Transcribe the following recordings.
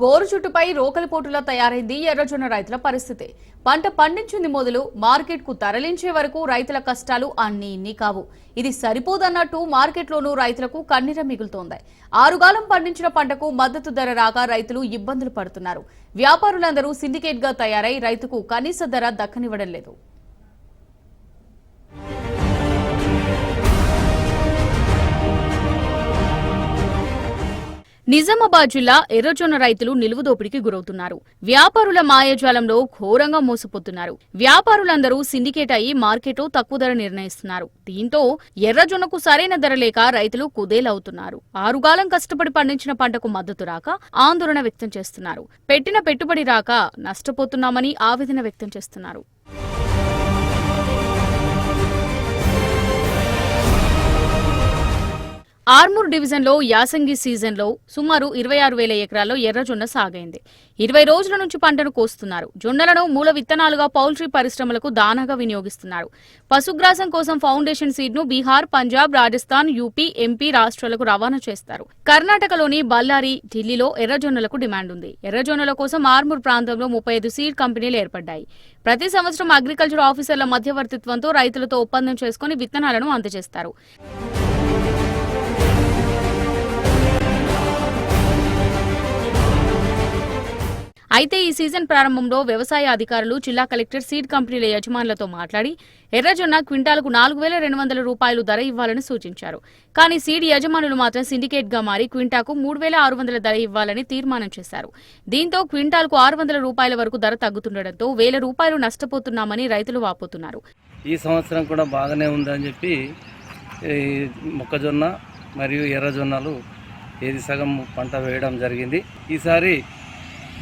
గోరు చుట్టుపై రోకలిపోటులా తయారైంది ఎర్రజొన్న రైతుల పరిస్థితి. పంట పండించింది మొదలు మార్కెట్కు తరలించే వరకు రైతుల కష్టాలు అన్ని ఇన్ని కావు. ఇది సరిపోదన్నట్టు మార్కెట్లోనూ రైతులకు కన్నీర మిగులుతోంది. ఆరుగాలం పండించిన పంటకు మద్దతు ధర రాక రైతులు ఇబ్బందులు పడుతున్నారు. వ్యాపారులందరూ సిండికేట్గా తయారై రైతుకు కనీస ధర దక్కనివ్వడం లేదు. నిజామాబాద్ జిల్లా ఎర్రజొన్న రైతులు నిలువుదోపిడికి గురవుతున్నారు. వ్యాపారుల మాయాజాలంలో ఘోరంగా మోసపోతున్నారు. వ్యాపారులందరూ సిండికేట్ అయి మార్కెట్లో తక్కువ ధర నిర్ణయిస్తున్నారు. దీంతో ఎర్రజొన్నకు సరైన ధర లేక రైతులు కుదేలవుతున్నారు. ఆరుగాలం కష్టపడి పండించిన పంటకు మద్దతు రాక ఆందోళన వ్యక్తం చేస్తున్నారు. పెట్టిన పెట్టుబడి రాక నష్టపోతున్నామని ఆవేదన వ్యక్తం చేస్తున్నారు. ఆర్మూర్ డివిజన్లో యాసంగి సీజన్లో సుమారు ఇరవై ఆరు వేల ఎకరాల్లో ఎర్రజొన్న సాగైంది. ఇరవై రోజుల నుంచి పంటను కోస్తున్నారు. జొన్నలను మూల విత్తనాలుగా పౌల్ట్రీ పరిశ్రమలకు దానాగా వినియోగిస్తున్నారు. పశుగ్రాసం కోసం ఫౌండేషన్ సీడ్ను బీహార్ పంజాబ్ రాజస్థాన్ యూపీ ఎంపీ రాష్ట్రాలకు రవాణా చేస్తారు. కర్ణాటకలోని బళ్ళారి ఢిల్లీలో ఎర్రజొన్నలకు డిమాండ్ ఉంది. ఎర్రజొన్నల కోసం ఆర్మూర్ ప్రాంతంలో ముప్పై ఐదు సీడ్ కంపెనీలు ఏర్పడ్డాయి. ప్రతి సంవత్సరం అగ్రికల్చర్ ఆఫీసర్ల మధ్యవర్తిత్వంతో రైతులతో ఒప్పందం చేసుకుని విత్తనాలను అందజేస్తారు. అయితే ఈ సీజన్ ప్రారంభంలో వ్యవసాయ అధికారులు జిల్లా కలెక్టర్ సీడ్ కంపెనీల యజమానులతో మాట్లాడి ఎర్రజొన్న క్వింటాలకు నాలుగు వేల రెండు వందల రూపాయలు ధర ఇవ్వాలని సూచించారు. కానీ సీడ్ యజమానులు మాత్రం సిండికేట్గా మారి క్వింటాకు మూడు వేల ఆరు వందల ధర ఇవ్వాలని తీర్మానం చేశారు. దీంతో క్వింటాల్కు ఆరు వందల రూపాయల వరకు ధర తగ్గుతుండటంతో వేల రూపాయలు నష్టపోతున్నామని రైతులు వాపోతున్నారు. ఈ సంవత్సరం కూడా బాగానే ఉందని చెప్పి మొక్కజొన్న మరియు ఎర్రజొన్నలు ఏది సగం పంట వేయడం జరిగింది. ఈసారి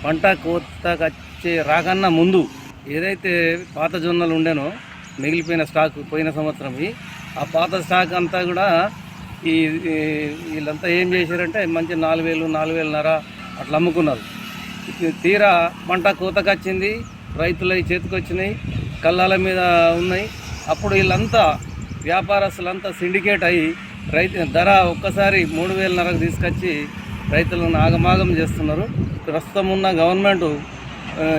పంట కోతకు వచ్చే రాకన్నా ముందు ఏదైతే పాత జొన్నలు ఉండేనో మిగిలిపోయిన స్టాక్ పోయిన సంవత్సరంవి ఆ పాత స్టాక్ అంతా కూడా ఈ వీళ్ళంతా ఏం చేశారంటే మంచి నాలుగు వేలు నాలుగు వేలున్నర అట్లా అమ్ముకున్నారు. తీరా పంట కోతకొచ్చింది రైతుల చేతికొచ్చినాయి కళ్ళాల మీద ఉన్నాయి. అప్పుడు వీళ్ళంతా వ్యాపారస్తులంతా సిండికేట్ అయ్యి రైతు ధర ఒక్కసారి మూడు వేలన్నరకు తీసుకొచ్చి రైతులను ఆగమాగం చేస్తున్నారు. ప్రస్తుతం ఉన్న గవర్నమెంట్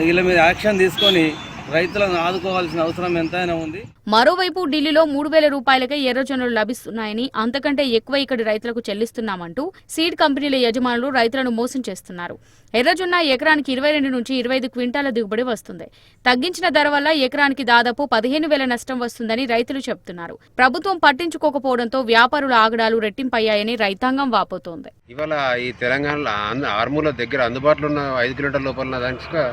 వీళ్ళ మీద యాక్షన్ తీసుకొని రైతులను ఆదుకోవాల్సిన అవసరం ఎంతైనా ఉంది. మరోవైపు ఢిల్లీలో మూడు వేల రూపాయలకే ఎర్రజొన్నలు లభిస్తున్నాయని అంతకంటే ఎక్కువ ఇక్కడి రైతులకు చెల్లిస్తున్నామంటూ సీడ్ కంపెనీల యజమానులు రైతులను మోసం చేస్తున్నారు. ఎర్రజొన్న ఎకరానికి ఇరవై రెండు నుంచి ఇరవై ఐదు క్వింటాల దిగుబడి వస్తుంది. తగ్గించిన ధర వల్ల ఎకరానికి దాదాపు పదిహేను వేల నష్టం వస్తుందని రైతులు చెబుతున్నారు ప్రభుత్వం పట్టించుకోకపోవడంతో వ్యాపారుల ఆగడాలు రెట్టింపయ్యాయని రైతాంగం వాపోతోంది. ఇవాళ ఈ తెలంగాణలో దగ్గర అందుబాటులో ఉన్న ఐదు కిలోమీటర్ల లోపల దానికి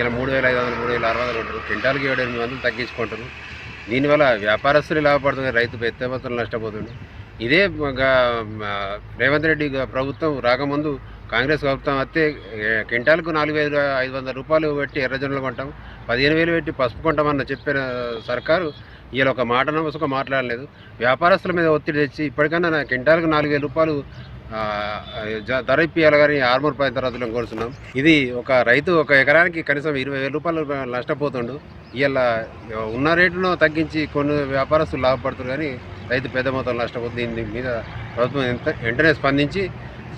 ఇలా మూడు వేల ఐదు వందలు మూడు వేల ఆరు వందలు క్వింటాల్కి ఏడు ఎనిమిది వందలు తగ్గించుకుంటారు. దీనివల్ల వ్యాపారస్తులు లాభపడుతుంది రైతు పెద్ద నష్టపోతుంది ఇదే గ- రేవంత్ రెడ్డి ప్రభుత్వం రాకముందు కాంగ్రెస్ ప్రభుత్వం వస్తే క్వింటాల్కు నాలుగు వేలు ఐదు వందల రూపాయలు పెట్టి ఎర్రజొన్నలు కొంటాం పదిహేను వేలు పెట్టి పసుపు కొంటామన్న చెప్పిన సర్కారు వీళ్ళు ఒక మాట నమ్మక మాట్లాడలేదు. వ్యాపారస్తుల మీద ఒత్తిడి తెచ్చి ఇప్పటికన్నా నా క్వింటాల్కు నాలుగు వేల రూపాయలు ధర ఇప్పియాలి కానీ ఆర్మూర్ పై తరగతిలో కోరుతున్నాం ఇది ఒక రైతు ఒక ఎకరానికి కనీసం ఇరవై వేల రూపాయలు నష్టపోతుండు. ఇవాళ ఉన్న రేటును తగ్గించి కొన్ని వ్యాపారస్తులు లాభపడుతున్నారు కానీ రైతు పెద్ద మొత్తంలో నష్టపోతుంది దీని మీద ప్రభుత్వం ఎంత వెంటనే స్పందించి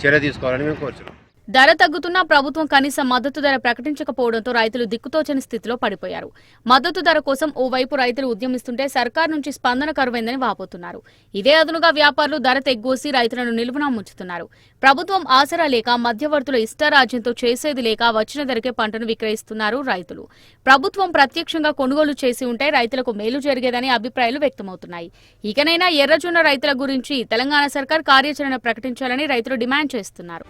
చర్య తీసుకోవాలని మేము కోరుతున్నాం ధర తగ్గుతున్నా ప్రభుత్వం కనీస మద్దతు ధర ప్రకటించకపోవడంతో రైతులు దిక్కుతోచని స్థితిలో పడిపోయారు. మద్దతు ధర కోసం ఓవైపు రైతులు ఉద్యమిస్తుంటే సర్కార్ నుంచి స్పందన కరువైందని వాపోతున్నారు. ఇదే అదునుగా వ్యాపారులు ధర తెగ్గోసి రైతులను నిలువునా ముంచుతున్నారు. ప్రభుత్వం ఆసరా లేక మధ్యవర్తుల ఇష్టారాజ్యంతో చేసేది లేక వచ్చిన ధరకే పంటను విక్రయిస్తున్నారు రైతులు. ప్రభుత్వం ప్రత్యక్షంగా కొనుగోలు చేసి ఉంటే రైతులకు మేలు జరిగేదని అభిప్రాయాలు వ్యక్తమవుతున్నాయి. ఇకనైనా ఎర్రజొన్న రైతుల గురించి తెలంగాణ సర్కార్ కార్యాచరణ ప్రకటించాలని రైతులు డిమాండ్ చేస్తున్నారు.